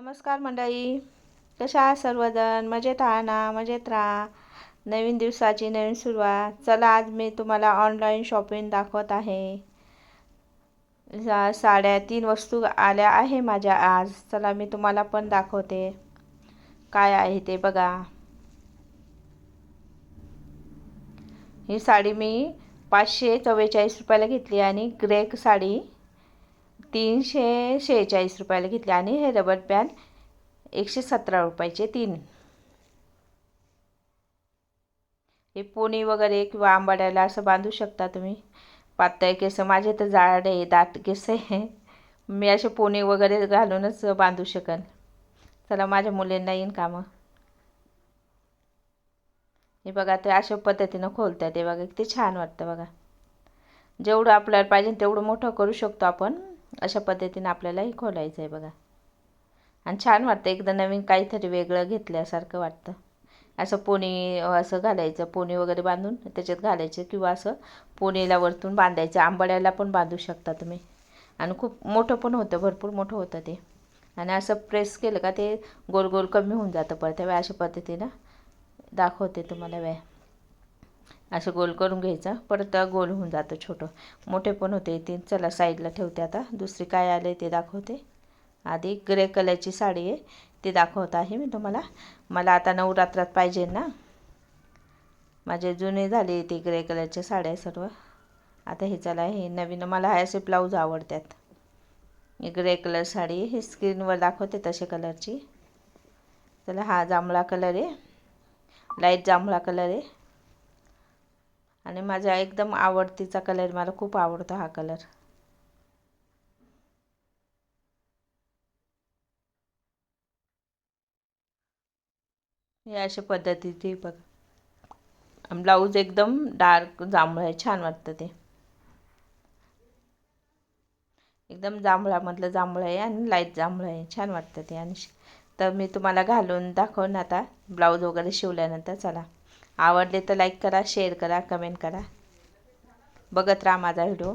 नमस्कार मंडळी. कशा सर्वजण? मजेत आहा ना? मजेत राहा. नवीन दिवसाची नवीन सुरुवात. चला आज मी तुम्हाला ऑनलाईन शॉपिंग दाखवत आहे. सा- साड्या तीन वस्तू आल्या आहे माझ्या आज. चला मी तुम्हाला पण दाखवते. काय आहे ते बघा. ही साडी मी पाचशे चव्वेचाळीस रुपयाला घेतली आणि ग्रेक साडी तीनशे शेहेचाळीस रुपयाला घेतली आणि हे रबर पॅन एकशे सतरा रुपयाचे तीन. हे पोणी वगैरे किंवा आंबाड्याला असं बांधू शकता तुम्ही. पातळ केस माझे तर जाड आहे दाट केस आहे. मी असे पोणे वगैरे घालूनच बांधू शकेन. चला माझ्या मुलींना येईन कामं. हे बघा ते अशा पद्धतीनं खोलतात ते बघा किती छान वाटतं बघा. जेवढं आपल्याला पाहिजे तेवढं मोठं करू शकतो आपण. अशा पद्धतीने आपल्यालाही खोलायचं आहे बघा. आणि छान वाटतं एकदम नवीन काहीतरी वेगळं घेतल्यासारखं वाटतं. असं पोनी असं घालायचं पोनी वगैरे बांधून त्याच्यात घालायचं किंवा असं पोनीला वरतून बांधायचं. आंबाड्याला पण बांधू शकता तुम्ही. आणि खूप मोठं पण होतं भरपूर मोठं होतं ते. आणि असं प्रेस केलं का ते गोल गोल कमी होऊन जातं परत. त्यावेळी अशा पद्धतीनं दाखवते तुम्हाला वेळ. असं गोल करून घ्यायचं. परत गोल होऊन जातं छोटं. मोठे पण होते ते. चला साईडला ठेवते आता. दुसरी काय आले ते दाखवते. आधी ग्रे कलरची साडी आहे. ती दाखवत आहे मी तुम्हाला. मला आता नवरात्रात पाहिजे ना. माझे जुने झाले ते ग्रे कलरच्या साड्या सर्व. आता हे चला हे नवीन. मला हे असे ब्लाऊज आवडतात. ग्रे कलर साडी ही स्क्रीनवर दाखवते तसे कलरची. चला हा जांभळा कलर आहे. लाइट जांभळा कलर आहे. आणि माझा एकदम आवडतीचा कलर मला खूप आवडतो हा कलर. हे अशा पद्धतीचे बघ. ब्लाऊज एकदम डार्क जांभळं आहे छान वाटतं ते. एकदम जांभळामधलं जांभळं आहे आणि लाइट जांभळं आहे छान वाटतं ते. आणि तर मी तुम्हाला घालून दाखवून आता ब्लाऊज वगैरे शिवल्यानंतर चला. आवडले तर लाईक करा शेअर करा कमेंट करा. बघत राहा माझा व्हिडिओ